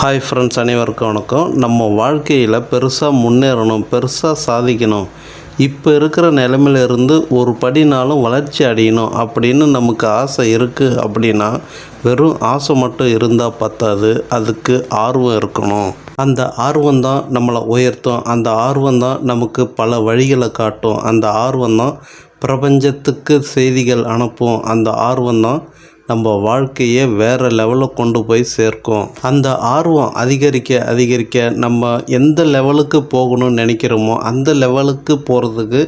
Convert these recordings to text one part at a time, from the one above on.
Hi friends அனைவருக்கும் வணக்கம். நம்ம வாழ்க்கையில் பெருசாக முன்னேறணும் பெருசாக சாதிக்கணும். இப்போ இருக்கிற நிலமையிலிருந்து ஒரு படினாலும் வளர்ச்சி அடையணும் அப்படின்னு நமக்கு ஆசை இருக்குது அப்படின்னா வெறும் ஆசை மட்டும் இருந்தால் பத்தாது. அதுக்கு ஆர்வம் இருக்கணும். அந்த ஆர்வம் தான் நம்மளை உயர்த்தும். அந்த ஆர்வம் தான் நமக்கு பல வழிகளை காட்டும். அந்த ஆர்வம் தான் பிரபஞ்சத்துக்கு செய்திகள் அனுப்பும். அந்த ஆர்வம் தான் நம்ம வாழ்க்கையை வேறு லெவலில் கொண்டு போய் சேர்க்கும். அந்த ஆர்வம் அதிகரிக்க அதிகரிக்க நம்ம எந்த லெவலுக்கு போகணும்னு நினைக்கிறோமோ அந்த லெவலுக்கு போகிறதுக்கு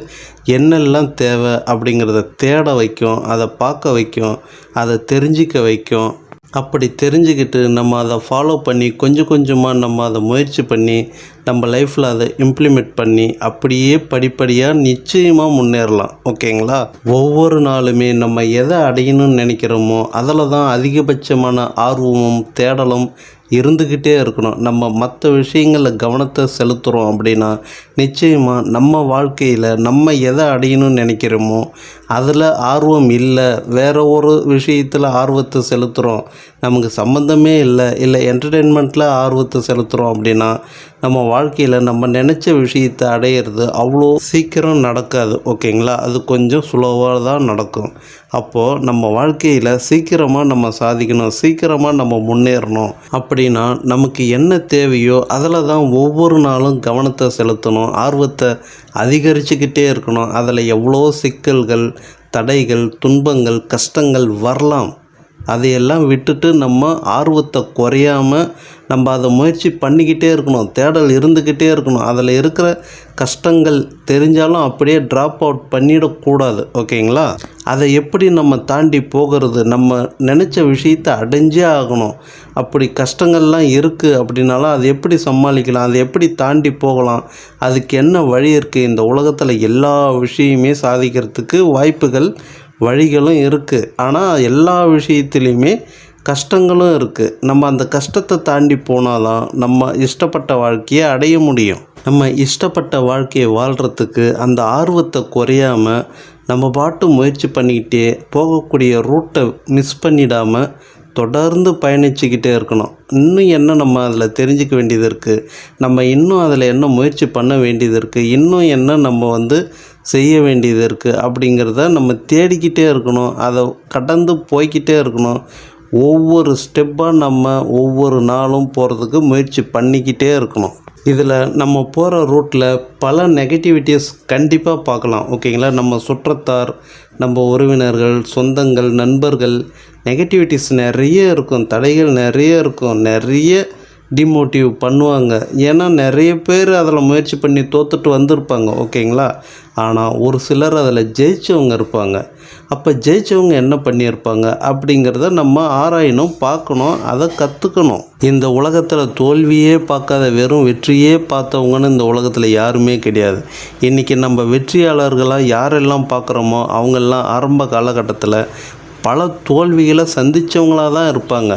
என்னெல்லாம் தேவை அப்படிங்கிறத தேட வைக்கும் அதை பார்க்க வைக்கும் அதை தெரிஞ்சிக்க வைக்கும். அப்படி தெரிஞ்சுக்கிட்டு நம்ம அதை ஃபாலோ பண்ணி கொஞ்சம் கொஞ்சமாக நம்ம அதை முயற்சி பண்ணி நம்ம லைஃப்பில் அதை இம்ப்ளிமெண்ட் பண்ணி அப்படியே படிப்படியாக நிச்சயமாக முன்னேறலாம். ஓகேங்களா? ஒவ்வொரு நாளுமே நம்ம எதை அடையணும்னு நினைக்கிறோமோ அதில் தான் அதிகபட்சமான ஆர்வமும் தேடலும் இருந்துக்கிட்டே இருக்கணும். நம்ம மற்ற விஷயங்களில் கவனத்தை செலுத்துகிறோம் அப்படின்னா நிச்சயமாக நம்ம வாழ்க்கையில் நம்ம எதை அடையணும்னு நினைக்கிறோமோ அதில் ஆர்வம் இல்லை. வேறு ஒரு விஷயத்தில் ஆர்வத்தை செலுத்துகிறோம் நமக்கு சம்மந்தமே இல்லை. இல்லை என்டர்டெயின்மெண்ட்டில் ஆர்வத்தை செலுத்துகிறோம் அப்படின்னா நம்ம வாழ்க்கையில் நம்ம நினச்ச விஷயத்தை அடையிறது அவ்வளோ சீக்கிரம் நடக்காது. ஓகேங்களா? அது கொஞ்சம் சுலோவாக தான் நடக்கும். அப்போது நம்ம வாழ்க்கையில் சீக்கிரமாக நம்ம சாதிக்கணும். சீக்கிரமாக நம்ம முன்னேறணும். அப்படின்னா நமக்கு என்ன தேவையோ அதில் தான் ஒவ்வொரு நாளும் கவனத்தை செலுத்தணும். ஆர்வத்தை அதிகரிச்சுக்கிட்டே இருக்கணும். அதில் எவ்வளோ சிக்கல்கள் தடைகள் துன்பங்கள் கஷ்டங்கள் வரலாம். அதையெல்லாம் விட்டுட்டு நம்ம ஆர்வத்தை குறையாமல் நம்ம அதை முயற்சி பண்ணிக்கிட்டே இருக்கணும். தேடல் இருந்துக்கிட்டே இருக்கணும். அதில் இருக்கிற கஷ்டங்கள் தெரிஞ்சாலும் அப்படியே ட்ராப் அவுட் பண்ணிடக்கூடாது ஓகேங்களா? அதை எப்படி நம்ம தாண்டி போகிறது? நம்ம நினச்ச விஷயத்தை அடைஞ்சே ஆகணும். அப்படி கஷ்டங்கள்லாம் இருக்குது அப்படின்னாலும் அது எப்படி சமாளிக்கலாம்? அதை எப்படி தாண்டி போகலாம்? அதுக்கு என்ன வழி இருக்குது இந்த உலகத்தில் எல்லா விஷயமே சாதிக்கிறதுக்கு வாய்ப்புகள் வழிகளும் இருக்குது ஆனால் எல்லா விஷயத்துலேயுமே கஷ்டங்களும் இருக்குது நம்ம அந்த கஷ்டத்தை தாண்டி போனால் தான் நம்ம இஷ்டப்பட்ட வாழ்க்கையை அடைய முடியும். நம்ம இஷ்டப்பட்ட வாழ்க்கையை வாழ்கிறதுக்கு அந்த ஆர்வத்தை குறையாமல் நம்ம பாட்டு முயற்சி பண்ணிக்கிட்டே போகக்கூடிய ரூட்டை மிஸ் பண்ணிடாமல் தொடர்ந்து பயணிச்சுக்கிட்டே இருக்கணும். இன்னும் என்ன நம்ம அதில் தெரிஞ்சுக்க வேண்டியது இருக்குது நம்ம இன்னும் அதில் என்ன முயற்சி பண்ண வேண்டியது இருக்குது இன்னும் என்ன நம்ம வந்து செய்ய வேண்டியது இருக்குது அப்படிங்கிறத நம்ம தேடிக்கிட்டே இருக்கணும். அதை கடந்து போய்கிட்டே இருக்கணும். ஒவ்வொரு ஸ்டெப்பாக நம்ம ஒவ்வொரு நாளும் போகிறதுக்கு முயற்சி பண்ணிக்கிட்டே இருக்கணும். இதில் நம்ம போகிற ரூட்டில் பல நெகட்டிவிட்டிஸ் கண்டிப்பாக பார்க்கலாம். ஓகேங்களா? நம்ம சுற்றத்தார் நம்ம உறவினர்கள் சொந்தங்கள் நண்பர்கள் நெகட்டிவிட்டிஸ் நிறைய இருக்கும் தடைகள் நிறைய இருக்கும் நிறைய டிமோட்டிவ் பண்ணுவாங்க. ஏன்னா நிறைய பேர் அதில் முயற்சி பண்ணி தோத்துட்டு வந்திருப்பாங்க ஓகேங்களா? ஆனால் ஒரு சிலர் அதில் ஜெயித்தவங்க இருப்பாங்க. அப்போ ஜெயிச்சவங்க என்ன பண்ணியிருப்பாங்க அப்படிங்கிறத நம்ம ஆராயணும் பார்க்கணும் அதை கற்றுக்கணும் இந்த உலகத்தில் தோல்வியே பார்க்காத வெறும் வெற்றியே பார்த்தவங்கன்னு இந்த உலகத்தில் யாருமே கிடையாது. இன்றைக்கி நம்ம வெற்றியாளர்களாக யாரெல்லாம் பார்க்குறோமோ அவங்கெல்லாம் ஆரம்ப காலகட்டத்தில் பல தோல்விகளை சந்தித்தவங்களாக தான் இருப்பாங்க.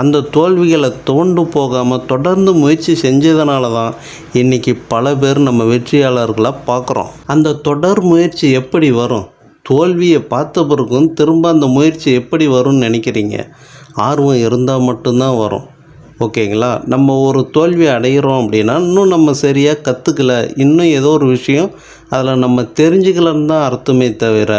அந்த தோல்விகளை தோண்டு போகாமல் தொடர்ந்து முயற்சி செஞ்சதுனால தான் இன்றைக்கி பல பேர் நம்ம வெற்றியாளர்களாக பார்க்குறோம். அந்த தொடர் முயற்சி எப்படி வரும்? தோல்வியை பார்த்த பிறகும் திரும்ப அந்த முயற்சி எப்படி வரும்னு நினைக்கிறீங்க? ஆர்வம் இருந்தால் மட்டும்தான் வரும். ஓகேங்களா? நம்ம ஒரு தோல்வி அடைகிறோம் அப்படின்னா இன்னும் நம்ம சரியாக கற்றுக்கல இன்னும் ஏதோ ஒரு விஷயம் அதில் நம்ம தெரிஞ்சுக்கலன்னு தான் அர்த்தமே தவிர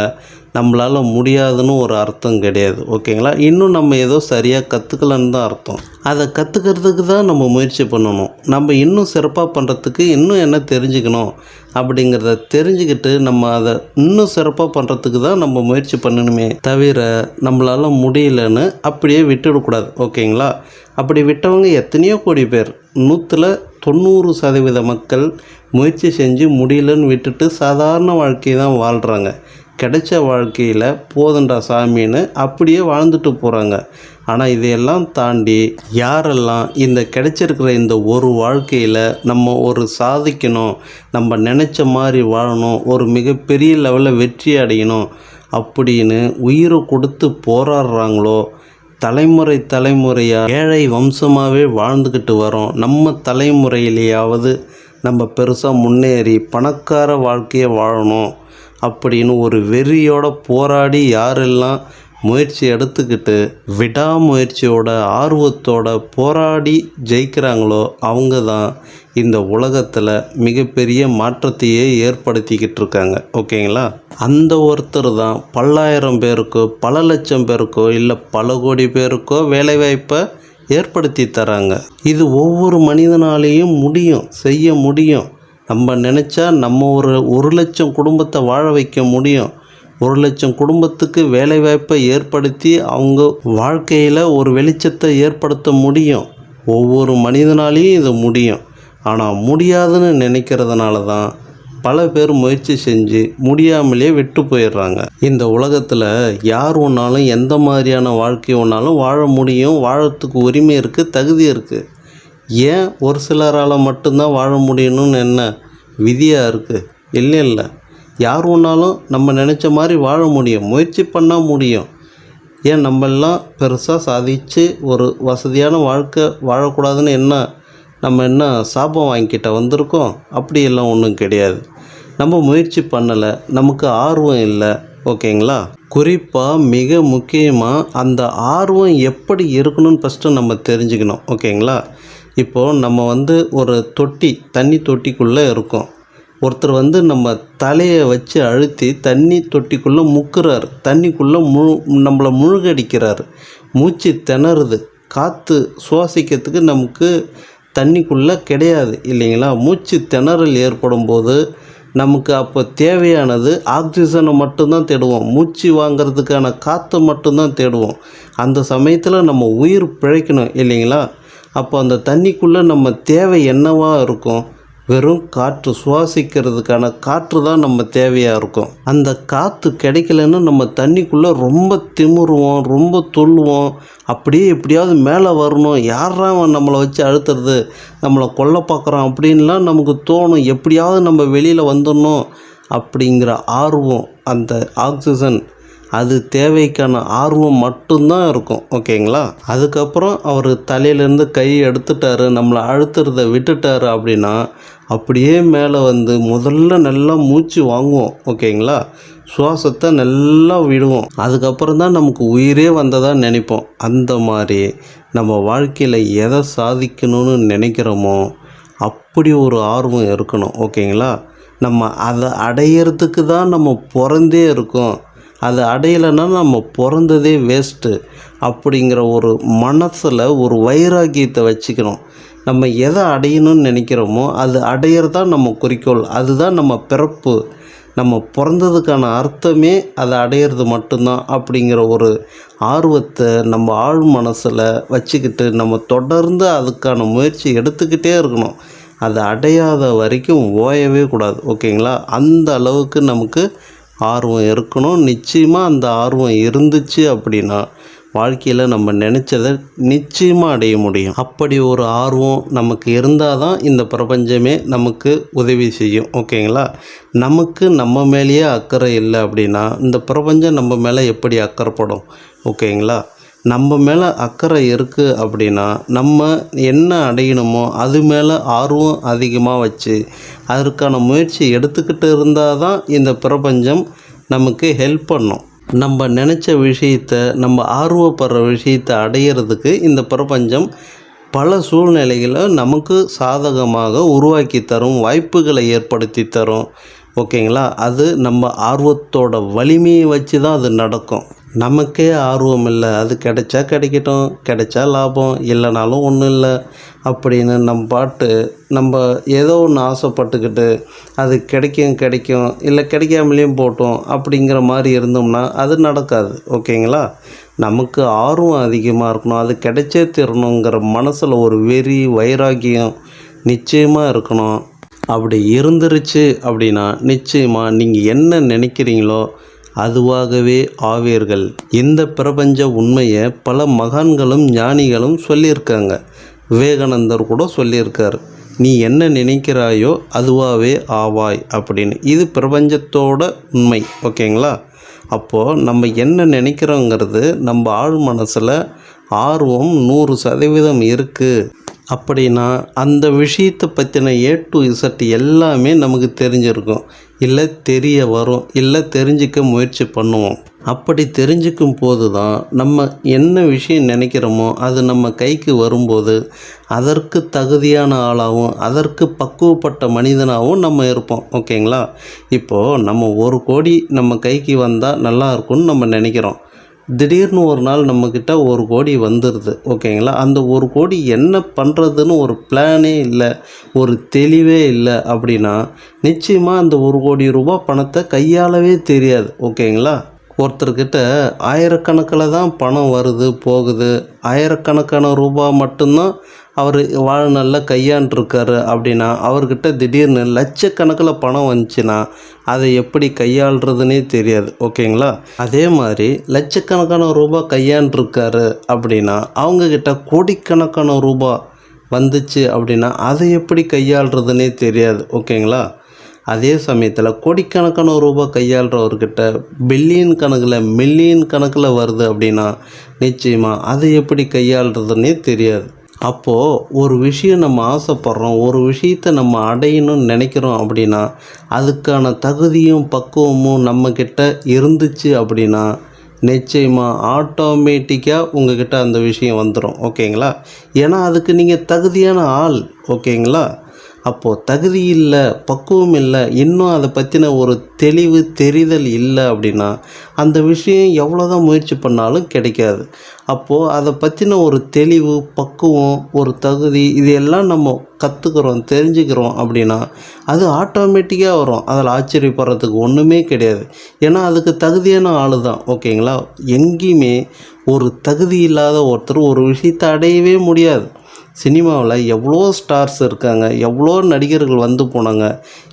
நம்மளால் முடியாதுன்னு ஒரு அர்த்தம் கிடையாது ஓகேங்களா? இன்னும் நம்ம ஏதோ சரியாக கற்றுக்கலன்னு தான் அர்த்தம். அதை கற்றுக்கிறதுக்கு தான் நம்ம முயற்சி பண்ணணும். நம்ம இன்னும் சிறப்பாக பண்ணுறதுக்கு இன்னும் என்ன தெரிஞ்சுக்கணும் அப்படிங்கிறத தெரிஞ்சுக்கிட்டு நம்ம அதை இன்னும் சிறப்பாக பண்ணுறதுக்கு தான் நம்ம முயற்சி பண்ணணுமே தவிர நம்மளால் முடியலன்னு அப்படியே விட்டுடக்கூடாது ஓகேங்களா? அப்படி விட்டவங்க எத்தனையோ கோடி பேர். நூற்றில் தொண்ணூறு சதவீத மக்கள் முயற்சி செஞ்சு முடியலன்னு விட்டுட்டு சாதாரண வாழ்க்கையை தான் வாழ்கிறாங்க கிடைச்ச வாழ்க்கையில் போதுண்டா சாமின்னு அப்படியே வாழ்ந்துட்டு போகிறாங்க ஆனால் இதையெல்லாம் தாண்டி யாரெல்லாம் இந்த கிடைச்சிருக்கிற இந்த ஒரு வாழ்க்கையில் நம்ம ஒரு சாதிக்கணும் நம்ம நினச்ச மாதிரி வாழணும் ஒரு மிகப்பெரிய லெவலில் வெற்றி அடையணும் அப்படின்னு உயிரை கொடுத்து போராடுறாங்களோ தலைமுறை தலைமுறையாக ஏழை வம்சமாகவே வாழ்ந்துக்கிட்டு வரோம். நம்ம தலைமுறையிலேயாவது நம்ம பெருசாக முன்னேறி பணக்கார வாழ்க்கையை வாழணும். அப்படின்னு ஒரு வெறியோட போராடி யாரெல்லாம் முயற்சி எடுத்துக்கிட்டு விடாமுயற்சியோட ஆர்வத்தோட போராடி ஜெயிக்கிறாங்களோ அவங்க தான் இந்த உலகத்தில் மிகப்பெரிய மாற்றத்தையே ஏற்படுத்திக்கிட்டு இருக்காங்க. ஓகேங்களா? அந்த ஒருத்தர் தான் பல்லாயிரம் பேருக்கோ பல லட்சம் பேருக்கோ இல்லை பல கோடி பேருக்கோ வேலைவாய்ப்பை ஏற்படுத்தி தராங்க. இது ஒவ்வொரு மனிதனாலேயும் முடியும் செய்ய முடியும். நம்ம நினச்சா நம்ம ஒரு ஒரு லட்சம் குடும்பத்தை வாழ வைக்க முடியும். ஒரு லட்சம் குடும்பத்துக்கு வேலைவாய்ப்பை ஏற்படுத்தி அவங்க வாழ்க்கையில் ஒரு வெளிச்சத்தை ஏற்படுத்த முடியும். ஒவ்வொரு மனிதனாலேயும் இது முடியும். ஆனால் முடியாதுன்னு நினைக்கிறதுனால தான் பல பேர் முயற்சி செஞ்சு முடியாமலே விட்டு போயிடுறாங்க. இந்த உலகத்தில் யார் ஒன்றாலும் எந்த மாதிரியான வாழ்க்கை ஒன்றாலும் வாழ முடியும். வாழறதுக்கு உரிமை இருக்குது தகுதி இருக்குது ஏன் ஒரு சிலரால் மட்டும்தான் வாழ முடியணும்னு என்ன விதியாக இருக்குது இல்லை இல்லை. யார் ஒன்றாலும் நம்ம நினச்ச மாதிரி வாழ முடியும். முயற்சி பண்ணால் முடியும். ஏன் நம்மெல்லாம் பெருசாக சாதித்து ஒரு வசதியான வாழ்க்கை வாழக்கூடாதுன்னு என்ன நம்ம என்ன சாபம் வாங்கிக்கிட்ட வந்திருக்கோம்? அப்படியெல்லாம் ஒன்றும் கிடையாது. நம்ம முயற்சி பண்ணலை. நமக்கு ஆர்வம் இல்லை. ஓகேங்களா? குறிப்பாக மிக முக்கியமாக அந்த ஆர்வம் எப்படி இருக்கணும்னு ஃபஸ்ட்டு நம்ம தெரிஞ்சுக்கணும். ஓகேங்களா? இப்போது நம்ம வந்து ஒரு தொட்டி தண்ணி தொட்டிக்குள்ளே இருக்கோம். ஒருத்தர் வந்து நம்ம தலையை வச்சு அழுத்தி தண்ணி தொட்டிக்குள்ளே முக்குறாரு. தண்ணிக்குள்ளே முழு நம்மளை முழுகடிக்கிறார். மூச்சு திணறுது. காற்று சுவாசிக்கிறதுக்கு நமக்கு தண்ணிக்குள்ளே கிடையாது இல்லைங்களா? மூச்சு திணறல் ஏற்படும் போது நமக்கு அப்போ தேவையானது ஆக்சிஜனை மட்டும்தான் தேடுவோம். மூச்சு வாங்கிறதுக்கான காற்றை மட்டும்தான் தேடுவோம். அந்த சமயத்தில் நம்ம உயிர் பிழைக்கணும் இல்லைங்களா? அப்போ அந்த தண்ணிக்குள்ளே நம்ம தேவை என்னவாக இருக்கும்? வெறும் காற்று சுவாசிக்கிறதுக்கான காற்று தான் நம்ம தேவையாக இருக்கும். அந்த காற்று கிடைக்கலன்னு நம்ம தண்ணிக்குள்ளே ரொம்ப திமிருவோம் ரொம்ப தொல்லுவோம். அப்படியே எப்படியாவது மேலே வரணும். யாரா அவன் நம்மளை வச்சு அழுத்துறது? நம்மளை கொல்ல பார்க்குறான் அப்படின்லாம் நமக்கு தோணும். எப்படியாவது நம்ம வெளியில் வந்துடணும் அப்படிங்கிற ஆர்வம் அந்த ஆக்சிஜன் அது தேவைக்கான ஆர்வம் மட்டும்தான் இருக்கும் ஓகேங்களா? அதுக்கப்புறம் அவர் தலையிலேருந்து கை எடுத்துட்டாரு நம்மளை அழுத்துறத விட்டுட்டாரு அப்படின்னா அப்படியே மேலே வந்து முதல்ல நல்லா மூச்சு வாங்குவோம் ஓகேங்களா? சுவாசத்தை நல்லா விடுவோம். அதுக்கப்புறம் தான் நமக்கு உயிரே வந்ததாக நினைப்போம். அந்த மாதிரி நம்ம வாழ்க்கையில் எதை சாதிக்கணும்னு நினைக்கிறோமோ அப்படி ஒரு ஆர்வம் இருக்கணும் ஓகேங்களா? நம்ம அதை அடையிறதுக்கு தான் நம்ம பிறந்தே இருக்கோம். அது அடையலைன்னா நம்ம பிறந்ததே வேஸ்ட்டு அப்படிங்கிற ஒரு மனசில் ஒரு வைராக்கியத்தை வச்சுக்கணும் நம்ம எதை அடையணும்னு நினைக்கிறோமோ அது அடையிறதான் நம்ம குறிக்கோள். அதுதான் நம்ம பிறப்பு. நம்ம பிறந்ததுக்கான அர்த்தமே அதை அடையிறது மட்டும்தான் அப்படிங்கிற ஒரு ஆர்வத்தை நம்ம ஆழ் மனசில் வச்சுக்கிட்டு நம்ம தொடர்ந்து அதுக்கான முயற்சி எடுத்துக்கிட்டே இருக்கணும். அதை அடையாத வரைக்கும் ஓயவே கூடாது. ஓகேங்களா? அந்த அளவுக்கு நமக்கு ஆர்வம் இருக்கணும். நிச்சயமாக அந்த ஆர்வம் இருந்துச்சு அப்படின்னா வாழ்க்கையில் நம்ம நினச்சதை நிச்சயமாக அடைய முடியும். அப்படி ஒரு ஆர்வம் நமக்கு இருந்தால் தான் இந்த பிரபஞ்சமே நமக்கு உதவி செய்யும். ஓகேங்களா? நமக்கு நம்ம மேலேயே அக்கறை இல்லை அப்படின்னா இந்த பிரபஞ்சம் நம்ம மேலே எப்படி அக்கறைப்படும்? ஓகேங்களா? நம்ம மேலே அக்கறை இருக்குது அப்படின்னா நம்ம என்ன அடையணுமோ அது மேலே ஆர்வம் அதிகமாக வச்சு அதற்கான முயற்சி எடுத்துக்கிட்டு இருந்தால் தான் இந்த பிரபஞ்சம் நமக்கு ஹெல்ப் பண்ணும். நம்ம நினச்ச விஷயத்த நம்ம ஆர்வப்படுற விஷயத்தை அடையிறதுக்கு இந்த பிரபஞ்சம் பல சூழ்நிலைகளை நமக்கு சாதகமாக உருவாக்கி தரும் வாய்ப்புகளை ஏற்படுத்தி தரும். ஓகேங்களா? அது நம்ம ஆர்வத்தோட வலிமையை வச்சு தான் அது நடக்கும். நமக்கே ஆர்வம் இல்லை. அது கிடைச்சா கிடைக்கட்டும் கிடைச்சா லாபம் இல்லைனாலும் ஒன்றும் இல்லை அப்படின்னு நம்ம பாட்டு நம்ம ஏதோ ஒன்று ஆசைப்பட்டுக்கிட்டு அது கிடைக்கும் கிடைக்கும் இல்லை கிடைக்காமலேயும் போட்டோம் அப்படிங்கிற மாதிரி இருந்தோம்னா அது நடக்காது. ஓகேங்களா? நமக்கு ஆர்வம் அதிகமாக இருக்கணும். அது கிடைச்சே தரணுங்கிற மனசில் ஒரு வெறி வைராக்கியம் நிச்சயமாக இருக்கணும். அப்படி இருந்துருச்சு அப்படின்னா நிச்சயமாக நீங்கள் என்ன நினைக்கிறீங்களோ அதுவாகவே ஆவீர்கள். இந்த பிரபஞ்ச உண்மையை பல மகான்களும் ஞானிகளும் சொல்லியிருக்காங்க. விவேகானந்தர் கூட சொல்லியிருக்கார். நீ என்ன நினைக்கிறாயோ அதுவாகவே ஆவாய் அப்படின்னு. இது பிரபஞ்சத்தோட உண்மை. ஓகேங்களா? அப்போது நம்ம என்ன நினைக்கிறோங்கிறது நம்ம ஆழ் மனசில் ஆர்வம் நூறு சதவீதம் இருக்குது அப்படின்னா அந்த விஷயத்தை பற்றின ஏ டு இசட் எல்லாமே நமக்கு தெரிஞ்சிருக்கும். இல்லை தெரிய வரும் இல்லை தெரிஞ்சிக்க முயற்சி பண்ணுவோம். அப்படி தெரிஞ்சுக்கும் போது தான் நம்ம என்ன விஷயம் நினைக்கிறோமோ அது நம்ம கைக்கு வரும்போது அதற்கு தகுதியான ஆளாகவும் அதற்கு பக்குவப்பட்ட மனிதனாகவும் நம்ம இருப்போம். ஓகேங்களா? இப்போது நம்ம ஒரு கோடி நம்ம கைக்கு வந்தால் நல்லா இருக்கும்னு நம்ம நினைக்கிறோம். திடீர்னு ஒரு நாள் நம்மக்கிட்ட ஒரு கோடி வந்துடுது ஓகேங்களா? அந்த ஒரு கோடி என்ன பண்ணுறதுன்னு ஒரு பிளானே இல்லை ஒரு தெளிவே இல்லை அப்படின்னா நிச்சயமாக அந்த ஒரு கோடி ரூபா பணத்தை கையாளவே தெரியாது ஓகேங்களா? ஒருத்தர்கிட்ட ஆயிரக்கணக்கில் தான் பணம் வருது போகுது. ஆயிரக்கணக்கான ரூபாய் மட்டும்தான் அவர் வாழ்நாளில் கையாண்டுருக்காரு அப்படின்னா அவர்கிட்ட திடீர்னு லட்சக்கணக்கில் பணம் வந்துச்சுன்னா அதை எப்படி கையாளுறதுனே தெரியாது. ஓகேங்களா? அதே மாதிரி லட்சக்கணக்கான ரூபாய் கையாண்டுருக்காரு அப்படின்னா அவங்கக்கிட்ட கோடிக்கணக்கான ரூபாய் வந்துச்சு அப்படின்னா அதை எப்படி கையாளுறதுனே தெரியாது. ஓகேங்களா? அதே சமயத்தில் கோடிக்கணக்கான ரூபாய் கையாளுறவர்கிட்ட பில்லியன் கணக்கில் மில்லியன் கணக்கில் வருது அப்படின்னா நிச்சயமாக அதை எப்படி கையாளுறதுன்னே தெரியாது. அப்போது ஒரு விஷயம் நம்ம ஆசைப்படுறோம் ஒரு விஷயத்தை நம்ம அடையணும்னு நினைக்கிறோம் அப்படின்னா அதுக்கான தகுதியும் பக்குவமும் நம்மக்கிட்ட இருந்துச்சு அப்படின்னா நிச்சயமாக ஆட்டோமேட்டிக்காக உங்ககிட்ட அந்த விஷயம் வந்துடும் ஓகேங்களா? ஏன்னா அதுக்கு நீங்கள் தகுதியான ஆள். ஓகேங்களா? அப்போது தகுதி இல்லை பக்குவம் இல்லை இன்னும் அதை பற்றின ஒரு தெளிவு தெரிதல் இல்லை அப்படின்னா அந்த விஷயம் எவ்வளோ தான் முயற்சி பண்ணாலும் கிடைக்காது. அப்போது அதை பற்றின ஒரு தெளிவு பக்குவம் ஒரு தகுதி இது எல்லாம் நம்ம கற்றுக்குறோம் தெரிஞ்சுக்கிறோம் அப்படின்னா அது ஆட்டோமேட்டிக்காக வரும். அதில் ஆச்சரியப்படுறதுக்கு ஒன்றுமே கிடையாது. ஏன்னா அதுக்கு தகுதியான ஆள் தான் ஓகேங்களா? எங்கேயுமே ஒரு தகுதி இல்லாத ஒருத்தர் ஒரு விஷயத்தை அடையவே முடியாது. சினிமாவில் எவ்வளோ ஸ்டார்ஸ் இருக்காங்க எவ்வளோ நடிகர்கள் வந்து போனாங்க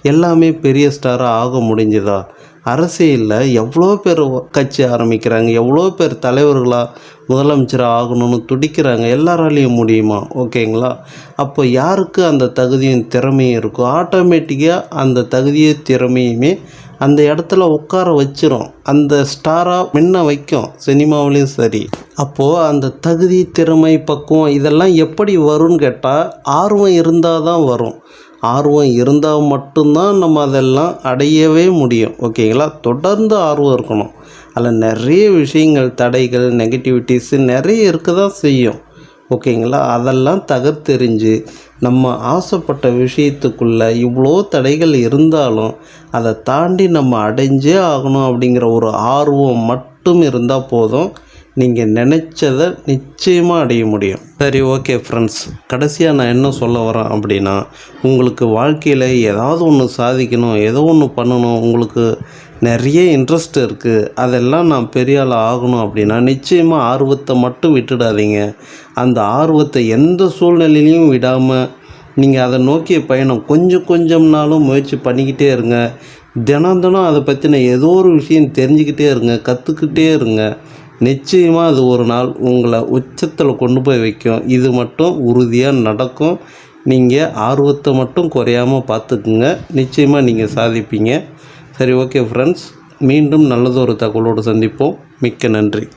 எல்லாமே பெரிய ஸ்டாராக ஆக முடிஞ்சுதா? அரசியலில் எவ்வளோ பேர் கட்சி ஆரம்பிக்கிறாங்க எவ்வளோ பேர் தலைவர்களாக முதலமைச்சராக ஆகணும்னு துடிக்கிறாங்க எல்லாராலையும் முடியுமா? ஓகேங்களா? அப்போ யாருக்கு அந்த தகுதியும் திறமையும் இருக்கோ ஆட்டோமேட்டிக்காக அந்த தகுதியும் திறமையுமே அந்த இடத்துல உட்கார வச்சிரும். அந்த ஸ்டாராக முன்ன வைக்கும். சினிமாவிலையும் சரி. அப்போது அந்த தகுதி திறமை பக்குவம் இதெல்லாம் எப்படி வரும்னு கேட்டால் ஆர்வம் இருந்தால் தான் வரும். ஆர்வம் இருந்தால் மட்டும்தான் நம்ம அதெல்லாம் அடையவே முடியும். ஓகேங்களா? தொடர்ந்து ஆர்வம் இருக்கணும். அதில் நிறைய விஷயங்கள் தடைகள் நெகட்டிவிட்டிஸு நிறைய இருக்க தான் செய்யும். ஓகேங்களா? அதெல்லாம் தகர்த்தெறிஞ்சு நம்ம ஆசைப்பட்ட விஷயத்துக்குள்ளே இவ்வளோ தடைகள் இருந்தாலும் அதை தாண்டி நம்ம அடைஞ்சே ஆகணும் அப்படிங்கிற ஒரு ஆர்வம் மட்டும் இருந்தால் போதும். நீங்கள் நினச்சதை நிச்சயமாக அடைய முடியும். சரி ஓகே ஃப்ரெண்ட்ஸ் கடைசியாக நான் என்ன சொல்ல வரேன் அப்படின்னா உங்களுக்கு வாழ்க்கையில் ஏதாவது ஒன்று சாதிக்கணும் ஏதோ ஒன்று பண்ணணும் உங்களுக்கு நிறைய இன்ட்ரெஸ்ட் இருக்குது அதெல்லாம் நான் பெரிய ஆள் ஆகணும் அப்படின்னா நிச்சயமாக ஆர்வத்தை மட்டும் விட்டுடாதீங்க. அந்த ஆர்வத்தை எந்த சூழ்நிலையிலையும் விடாமல் நீங்கள் அதை நோக்கிய பயணம் கொஞ்சம் கொஞ்சம்னாலும் முயற்சி பண்ணிக்கிட்டே இருங்க. தினம் தினம் அதை பற்றின ஏதோ ஒரு விஷயம் தெரிஞ்சுக்கிட்டே இருங்க கற்றுக்கிட்டே இருங்க. நிச்சயமாக அது ஒரு நாள் உங்களை உச்சத்தில் கொண்டு போய் வைக்கும். இது மட்டும் உறுதியாக நடக்கும். நீங்கள் ஆர்வத்தை மட்டும் குறையாமல் பார்த்துக்குங்க நிச்சயமாக நீங்கள் சாதிப்பீங்க. சரி ஓகே ஃப்ரெண்ட்ஸ் மீண்டும் நல்லதொரு தகவலோடு சந்திப்போம். மிக்க நன்றி.